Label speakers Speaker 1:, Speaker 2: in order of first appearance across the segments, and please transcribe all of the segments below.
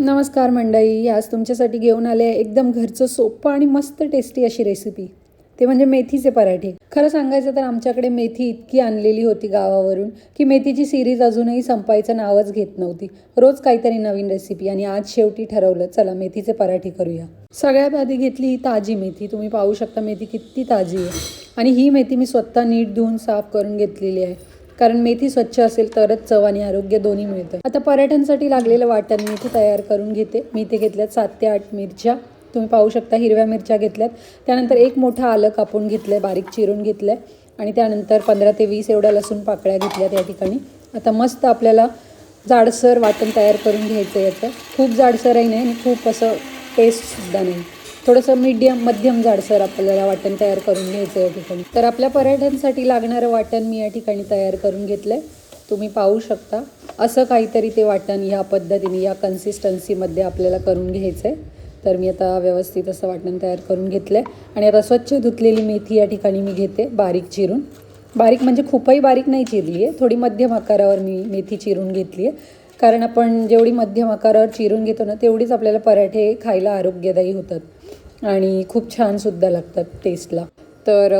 Speaker 1: नमस्कार मंडळी आज तुमच्यासाठी घेऊन आले एकदम घरचं सोपं आणि मस्त टेस्टी अशी रेसिपी ते म्हणजे मेथीचे पराठे. खरं सांगायचं तर आमच्याकडे मेथी इतकी आणलेली होती गावावरून की मेथीची सिरीज अजूनही संपायचं नावच घेत नव्हती. रोज काहीतरी नवीन रेसिपी आणि आज शेवटी ठरवलं चला मेथीचे पराठे करूया. सगळ्यात आधी घेतली ताजी मेथी. तुम्ही पाहू शकता मेथी किती ताजी आहे. आणि ही मेथी मी स्वतः नीट धुवून साफ करून घेतलेली आहे. कारण मेथी स्वच्छ असेल तरच चव आणि आरोग्य दोन्ही मिळतं. आता पराठ्यांसाठी लागलेलं वाटण मी इथे तयार करून घेते. मी इथे घेतल्यात सात ते आठ मिरच्या. तुम्ही पाहू शकता हिरव्या मिरच्या घेतल्यात. त्यानंतर एक मोठं आलं कापून घेतलं आहे बारीक चिरून घेतलं आहे आणि त्यानंतर पंधरा ते वीस एवढ्या लसूण पाकळ्या घेतल्यात या ठिकाणी. आता मस्त आपल्याला जाडसर वाटण तयार करून घ्यायचं याचं. खूप जाडसरही नाही आणि खूप असं टेस्टसुद्धा नाही. थोडंसं मीडियम मध्यम जाडसर आपल्याला वाटण तयार करून घ्यायचं आहे या ठिकाणी. तर आपल्या पराठ्यांसाठी लागणारं वाटण मी या ठिकाणी तयार करून घेतलं आहे तुम्ही पाहू शकता. असं काहीतरी ते वाटण ह्या पद्धतीने या कन्सिस्टन्सीमध्ये आपल्याला करून घ्यायचं आहे तर मी आता व्यवस्थित असं वाटण तयार करून घेतलं आहे आणि आता स्वच्छ धुतलेली मेथी या ठिकाणी मी घेते बारीक चिरून. बारीक म्हणजे खूपही बारीक नाही चिरली आहे थोडी मध्यम आकारावर मी मेथी चिरून घेतली आहे कारण आपण जेवढी मध्यम आकारावर चिरून घेतो ना तेवढीच आपल्याला पराठे खायला आरोग्यदायी होतात. आणि खूप छानसुद्धा लागतात टेस्टला तर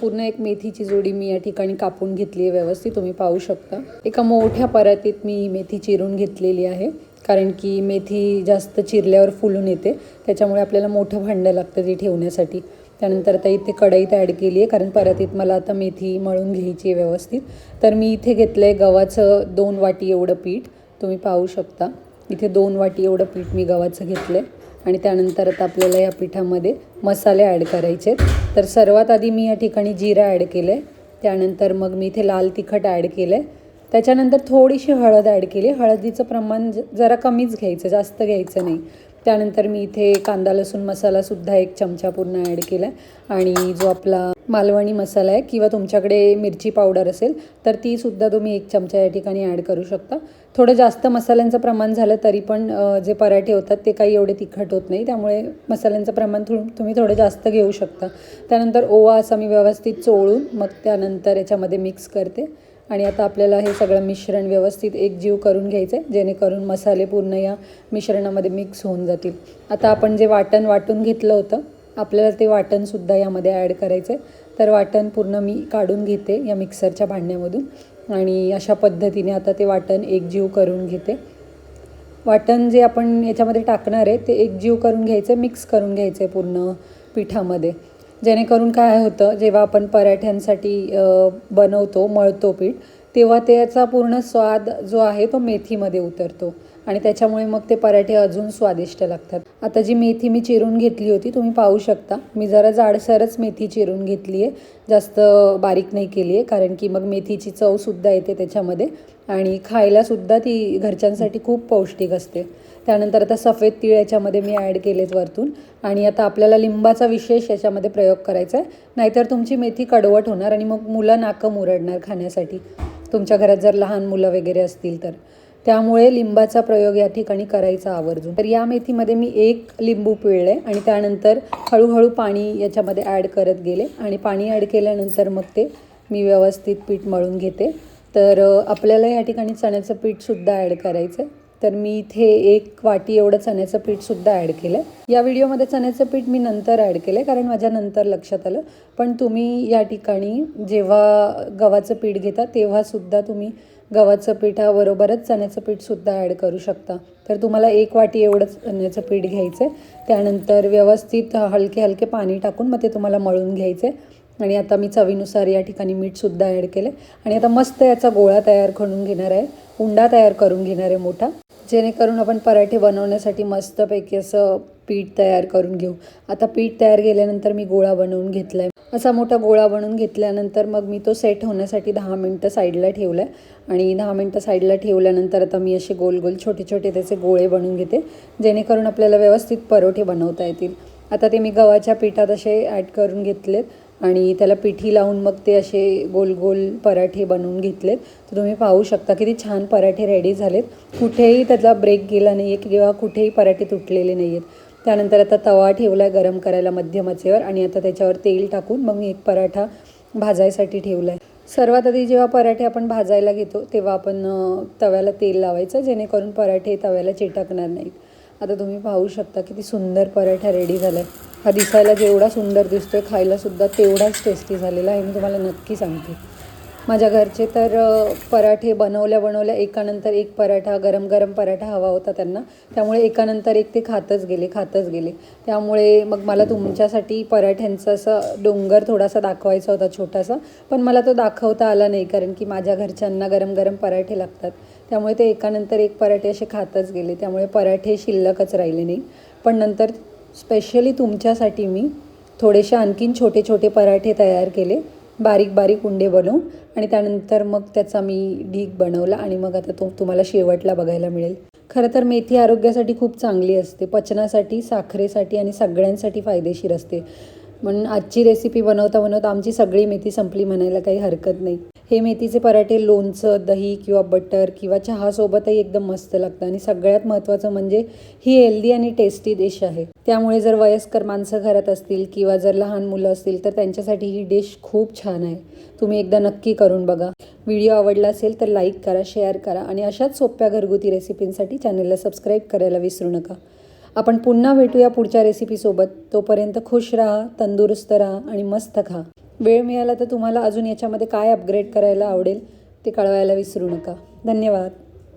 Speaker 1: पूर्ण एक मेथीची जोडी मी या ठिकाणी कापून घेतली आहे व्यवस्थित तुम्ही पाहू शकता. एका मोठ्या परातीत मी मेथी चिरून घेतलेली आहे कारण की मेथी जास्त चिरल्यावर फुलून येते त्याच्यामुळे आपल्याला मोठं भांडं लागतं ती ठेवण्यासाठी. त्यानंतर आता इथे कढईत ॲड केली आहे कारण परातीत मला आता मेथी मळून घ्यायची आहे व्यवस्थित. तर मी इथे घेतलं आहे गव्हाचं दोन वाटी एवढं पीठ तुम्ही पाहू शकता. इथे दोन वाटी एवढं पीठ मी गव्हाचं घेतलं आहे आणि त्यानंतर आता आपल्याला या पिठामध्ये मसाले ॲड करायचे आहेत तर सर्वात आधी मी या ठिकाणी जिरा ॲड केलं आहे त्यानंतर मग मी इथे लाल तिखट ॲड केलं आहे त्याच्यानंतर थोडीशी हळद ॲड केली. हळदीचं प्रमाण ज- जरा कमीच घ्यायचं जास्त घ्यायचं नाही. त्यानंतर मी इथे कांदा लसूण मसालासुद्धा एक चमचा पूर्ण ॲड केला आहे आणि जो आपला मालवणी मसाला आहे किंवा तुमच्याकडे मिरची पावडर असेल तर तीसुद्धा तुम्ही एक चमचा या ठिकाणी ॲड करू शकता. थोडं जास्त मसाल्यांचं प्रमाण झालं तरी पण जे पराठे होतात ते काही एवढे तिखट होत नाही. त्यामुळे मसाल्यांचं प्रमाण थो तुम्ही थोडं जास्त घेऊ शकता. त्यानंतर ओवा असा मी व्यवस्थित चोळून मग त्यानंतर याच्यामध्ये मिक्स करते. आणि आता आपल्याला हे सगळं मिश्रण व्यवस्थित एकजीव करून घ्यायचं आहे जेणेकरून मसाले पूर्ण या मिश्रणामध्ये मिक्स होऊन जातील. आता आपण जे वाटण वाटून घेतलं होतं आपल्याला ते वाटणसुद्धा यामध्ये ॲड करायचं आहे तर वाटण पूर्ण मी काढून घेते या मिक्सरच्या भांड्यामधून. आणि अशा पद्धतीने आता ते वाटण एकजीव करून घेते. वाटण जे आपण याच्यामध्ये टाकणार आहे ते एकजीव करून घ्यायचं मिक्स करून घ्यायचं आहे पूर्ण पिठामध्ये. जेणेकरून काय होतं जेव्हा आपण पराठ्यांसाठी बनवतो मळतो पीठ तेव्हा त्याचा पूर्ण स्वाद जो आहे तो मेथीमध्ये उतरतो. आणि त्याच्यामुळे मग ते पराठे अजून स्वादिष्ट लागतात. आता जी मेथी मी चिरून घेतली होती तुम्ही पाहू शकता. मी जरा जाडसरच मेथी चिरून घेतली आहे. जास्त बारीक नाही केली आहे कारण की मग मेथीची चवसुद्धा येते त्याच्यामध्ये. आणि खायलासुद्धा ती घरच्यांसाठी खूप पौष्टिक असते. त्यानंतर आता सफेद तीळ याच्यामध्ये मी ॲड केलेत वरतून. आणि आता आपल्याला लिंबाचा विशेष याच्यामध्ये प्रयोग करायचा आहे. नाहीतर तुमची मेथी कडवट होणार आणि मग मुलं नाकं मुरडणार खाण्यासाठी. तुमच्या घरात जर लहान मुलं वगैरे असतील तर. त्यामुळे लिंबाचा प्रयोग या ठिकाणी करायचा आवर्जून. तर या मेथीमध्ये मी एक लिंबू पिळले आणि त्यानंतर हळूहळू पाणी याच्यामध्ये ॲड करत गेले. आणि पाणी ॲड केल्यानंतर मग ते मी व्यवस्थित पीठ मळून घेते. तर आपल्याला या ठिकाणी चण्याचं पीठसुद्धा ॲड करायचं आहे तर मी इथे एक वाटी एवढं चण्याचं पीठसुद्धा ॲड केलं आहे या व्हिडिओमध्ये चण्याचं पीठ मी नंतर ॲड केलं आहे कारण माझ्या नंतर लक्षात आलं. पण तुम्ही या ठिकाणी जेव्हा गव्हाचं पीठ घेता तेव्हासुद्धा तुम्ही गव्हाचं पिठाबरोबरच चण्याचं पीठसुद्धा ॲड करू शकता. तर तुम्हाला एक वाटी एवढंच चण्याचं पीठ घ्यायचं आहे त्यानंतर व्यवस्थित हलके हलके पाणी टाकून मग ते तुम्हाला मळून घ्यायचं आहे आणि आता मी चवीनुसार या ठिकाणी मीठसुद्धा ॲड केलं आणि आता मस्त याचा गोळा तयार करून घेणार आहे. उंडा तयार करून घेणार आहे मोठा. जेणेकरून आपण पराठे बनवण्यासाठी मस्तपैकी असं पीठ तयार करून घेऊ. आता पीठ तयार केल्यानंतर मी गोळा बनवून घेतला आहे असा मोठा गोळा बनवून घेतल्यानंतर मग मी तो सेट होण्यासाठी दहा मिनटं साईडला ठेवला आहे आणि दहा मिनटं साईडला ठेवल्यानंतर आता मी असे गोल गोल छोटे छोटे त्याचे गोळे बनवून घेते जेणेकरून आपल्याला व्यवस्थित परोठे बनवता येतील. आता ते मी गव्हाच्या पिठात असे ॲड करून घेतलेत आणि त्याला पिठी लावून मग ते असे गोल गोल पराठे बनवून घेतलेत. तर तुम्ही पाहू शकता किती छान पराठे रेडी झालेत. कुठेही त्याचा ब्रेक गेला नाही आहे किंवा कुठेही पराठे तुटलेले नाही आहेत त्यानंतर आता तवा ठेवला आहे गरम करायला मध्यम आचेवर आणि आता त्याच्यावर तेल टाकून मग मी एक पराठा भाजायसाठी ठेवला आहे सर्वात आधी जेव्हा पराठे आपण भाजायला घेतो तेव्हा आपण तव्याला तेल लावायचं जेणेकरून पराठे तव्याला चिटकणार नाहीत. आता तुम्ही पाहू शकता किती सुंदर पराठा रेडी झाला आहे हा दिसायला जेवढा सुंदर दिसतोय खायलासुद्धा तेवढाच टेस्टी झालेला आहे मी तुम्हाला नक्की सांगते. माझ्या घरचे तर पराठे बनवल्या बनवल्या एकानंतर एक पराठा गरम गरम पराठा हवा होता त्यांना. त्यामुळे एकानंतर एक ते खातच गेले खातच गेले. त्यामुळे मग मला तुमच्यासाठी पराठ्यांचा असं डोंगर थोडासा दाखवायचा होता छोटासा पण मला तो दाखवता आला नाही कारण की माझ्या घरच्यांना गरम गरम पराठे लागतात. त्यामुळे ते एकानंतर एक पराठे असे खातच गेले. त्यामुळे पराठे शिल्लकच राहिले नाही. पण नंतर स्पेशली तुमच्यासाठी मी थोडेसे आणखीन छोटे छोटे पराठे तयार केले. बारीक बारीक उंडे बनवून आणि त्यानंतर मग त्याचा मी ढीग बनवला आणि मग आता तो तुम्हाला शेवटला बघायला मिळेल. खरं तर मेथी आरोग्यासाठी खूप चांगली असते. पचनासाठी साखरेसाठी आणि सगळ्यांसाठी फायदेशीर असते. म्हणून आजची रेसिपी बनवता बनवता आमची सगळी मेथी संपली म्हणायला काही हरकत नाही. हे मेथीचे पराठे लोणचं दही किंवा बटर किंवा चहासोबतही एकदम मस्त लागतं आणि सगळ्यात महत्त्वाचं म्हणजे ही हेल्दी आणि टेस्टी डिश आहे. त्यामुळे जर वयस्कर माणसं घरात असतील किंवा जर लहान मुलं असतील तर त्यांच्यासाठी ही डिश खूप छान आहे. तुम्ही एकदा नक्की करून बघा. व्हिडिओ आवडला असेल तर लाईक करा शेअर करा आणि अशाच सोप्या घरगुती रेसिपींसाठी चॅनलला सबस्क्राईब करायला विसरू नका. आपण पुन्हा भेटूया पुढच्या रेसिपीसोबत तोपर्यंत खुश राहा तंदुरुस्त राहा आणि मस्त खा. वेळ मिळाला तर तुम्हाला अजून याच्यामध्ये काय अपग्रेड करायला आवडेल ते कळवायला विसरू नका. धन्यवाद.